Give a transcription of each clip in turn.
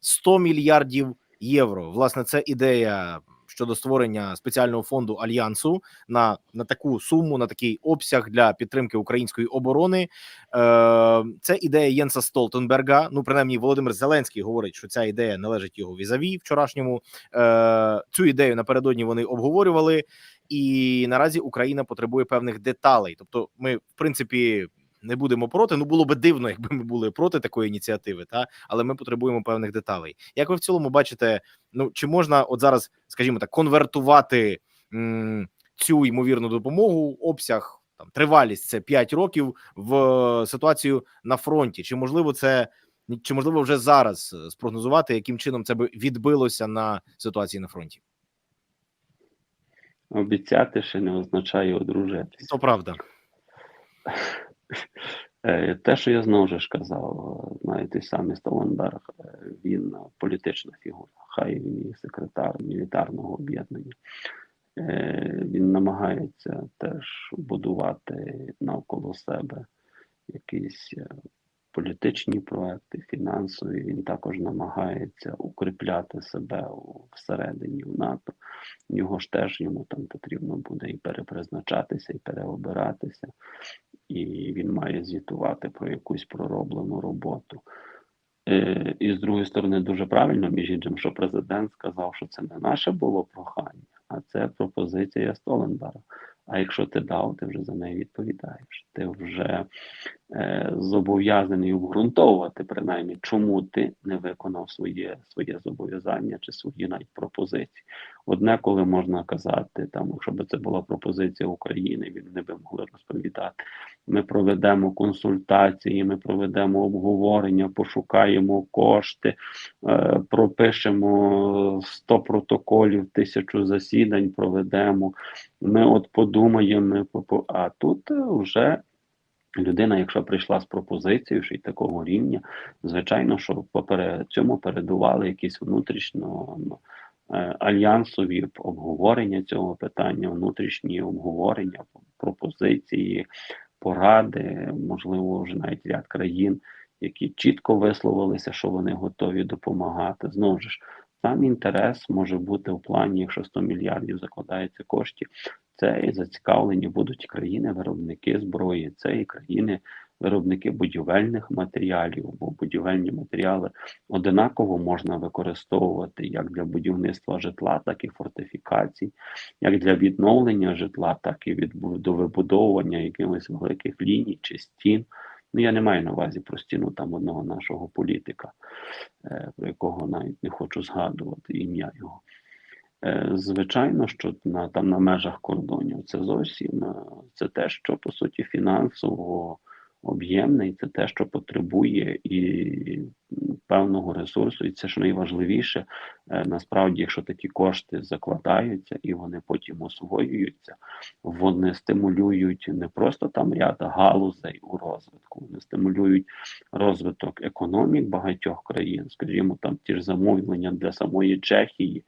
100 мільярдів євро. Власне, це ідея щодо створення спеціального фонду альянсу на, на таку суму, на такий обсяг для підтримки української оборони. Е, це ідея Єнса Столтенберга. Ну, принаймні, Володимир Зеленський говорить, що ця ідея належить його візаві вчорашньому. Е, цю ідею напередодні вони обговорювали, і наразі Україна потребує певних деталей. Тобто, ми, в принципі. Не будемо проти. Ну було би дивно, якби ми були проти такої ініціативи, та але ми потребуємо певних деталей. Як ви в цілому бачите, ну чи можна от зараз, скажімо так, конвертувати м, цю ймовірну допомогу, обсяг там тривалість це 5 років в е, ситуацію на фронті? Чи можливо це чи можливо вже зараз е, спрогнозувати, яким чином це би відбилося на ситуації на фронті? Обіцяти ще не означає одружитися. То правда. Е, Те, що я знову ж казав, знаєте, самий Столtenберг, е, він політична фігура, хай він і секретар мілітарного об'єднання. Е, Він намагається теж будувати навколо себе якісь політичні проекти, фінансові. Він також намагається укріпляти себе всередині в НАТО. В нього ж теж йому там потрібно буде і перепризначатися, і переобиратися і він має звітувати про якусь пророблену роботу. Е, І з другої сторони, дуже правильно, між іншим, що президент сказав, що це не наше було прохання, а це пропозиція Столенбера. А якщо ти дав, ти вже за неї відповідаєш. Ти вже зобов'язаний обґрунтовувати, принаймні, чому ти не виконав своє, своє зобов'язання чи свої навіть пропозиції. Одне, коли можна казати, там, якщо б це була пропозиція України, він не би могли розповідати. Ми проведемо консультації, ми проведемо обговорення, пошукаємо кошти, е, пропишемо 100 протоколів, тисячу засідань проведемо. Ми от подумаємо, а тут е, вже людина, якщо прийшла з пропозицією, що й такого рівня, звичайно, що поперед цьому передували якісь внутрішньо ну, е, альянсові обговорення цього питання, внутрішні обговорення, пропозиції, поради, можливо, вже навіть ряд країн, які чітко висловилися, що вони готові допомагати. Знову ж сам інтерес може бути в плані, якщо 100 мільярдів закладається коштів, це і зацікавлені будуть країни-виробники зброї, це і країни. Виробники будівельних матеріалів, бо будівельні матеріали одинаково можна використовувати як для будівництва житла, так і фортифікацій, як для відновлення житла, так і від до вибудовування якихось великих ліній чи стін. Ну, я не маю на увазі про стіну там одного нашого політика, е, про якого навіть не хочу згадувати ім'я його. Е, Звичайно, що на там на межах кордонів це зовсім е, це те, що по суті фінансово об'ємне, і це те, що потребує і певного ресурсу, і це ж найважливіше. е, Насправді, якщо такі кошти закладаються і вони потім освоюються, вони стимулюють не просто там ряд галузей у розвитку, вони стимулюють розвиток економік багатьох країн, скажімо, там ті ж замовлення для самої Чехії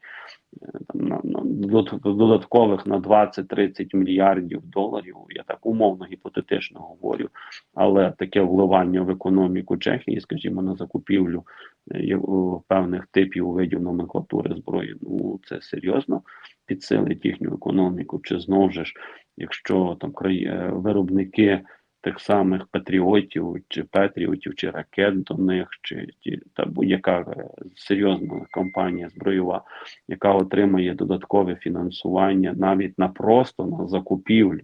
е, там на, на додат- додаткових на 20-30 мільярдів доларів. Я так умовно гіпотетично говорю, але таке вливання в економіку Чехії, скажімо, на закупівлю е, певних типів видів номенклатури зброї. Ну це серйозно підсилить їхню економіку. Чи знову ж, якщо там краї... е, виробники тих самих патріотів, чи петріотів, чи ракет до них, чи та будь-яка е, серйозна компанія збройова, яка отримає додаткове фінансування навіть на просто на закупівлю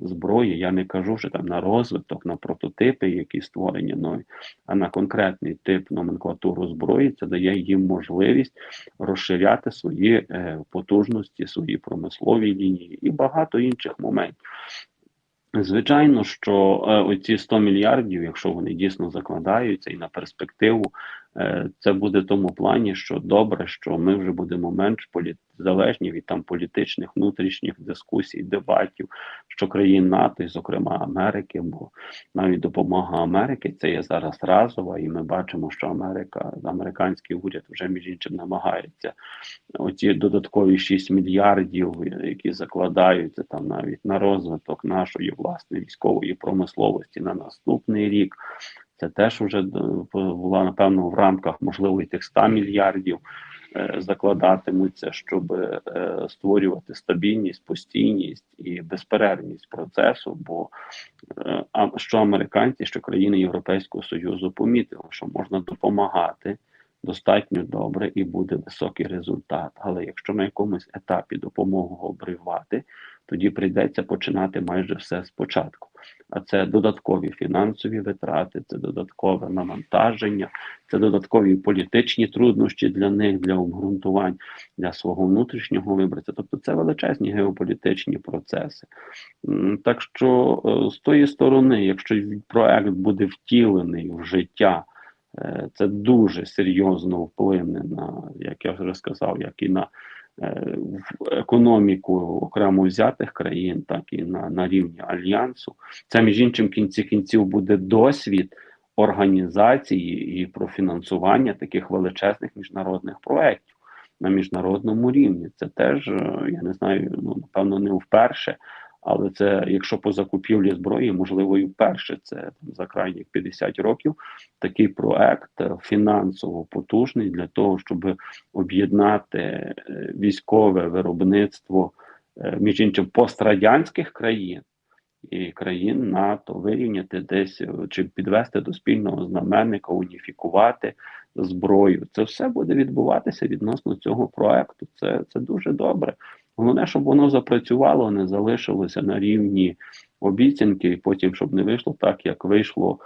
зброї. Я не кажу, що там на розвиток, на прототипи, які створені нові, а на конкретний тип номенклатуру зброї, це дає їм можливість розширяти свої е, потужності, свої промислові лінії і багато інших моментів. Звичайно, що е, оці 100 мільярдів, якщо вони дійсно закладаються і на перспективу, це буде в тому плані, що добре, що ми вже будемо менш залежні від там політичних внутрішніх дискусій, дебатів, що країн НАТО, і зокрема Америки, бо навіть допомога Америки це є зараз разова, і ми бачимо, що Америка, американський уряд вже між іншим намагається оці додаткові 6 мільярдів, які закладаються там навіть на розвиток нашої власної військової промисловості на наступний рік. Це теж вже була напевно в рамках можливо і тих 100 мільярдів е, закладатимуться, щоб е, створювати стабільність, постійність і безперервність процесу. Бо е, що американці, що країни Європейського Союзу помітили, що можна допомагати достатньо добре і буде високий результат. Але якщо на якомусь етапі допомогу обривати, тоді прийдеться починати майже все спочатку. А це додаткові фінансові витрати, це додаткове навантаження, це додаткові політичні труднощі для них, для обґрунтувань для свого внутрішнього виборця. Тобто це величезні геополітичні процеси. Так що е, з тої сторони, якщо проект буде втілений в життя, це дуже серйозно вплине на, як я вже сказав, як і на е, економіку окремо взятих країн, так і на, на рівні альянсу. Це між іншим кінці кінців буде досвід організації і профінансування таких величезних міжнародних проєктів на міжнародному рівні. Це теж е, я не знаю, ну напевно, не вперше. Але це, якщо по закупівлі зброї, можливо, і вперше це там, за крайніх 50 років такий проект е, фінансово потужний для того, щоб об'єднати е, військове виробництво е, між іншим пострадянських країн і країн НАТО вирівняти десь чи підвести до спільного знаменника, уніфікувати зброю. Це все буде відбуватися відносно цього проекту. Це, це дуже добре. Головне, щоб воно запрацювало, не залишилося на рівні обіцянки, і потім, щоб не вийшло так, як вийшло,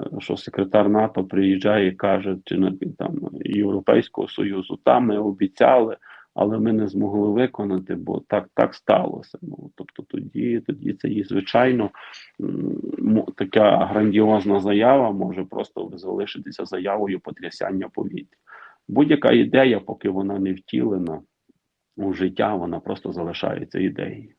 е, що секретар НАТО приїжджає і каже, чи там Європейського Союзу, там ми обіцяли, але ми не змогли виконати, бо так так сталося. Ну тобто, тоді, тоді це і звичайно така грандіозна заява може просто залишитися заявою потрясання повітря. Будь-яка ідея, поки вона не втілена у життя, вона просто залишається ідеєю.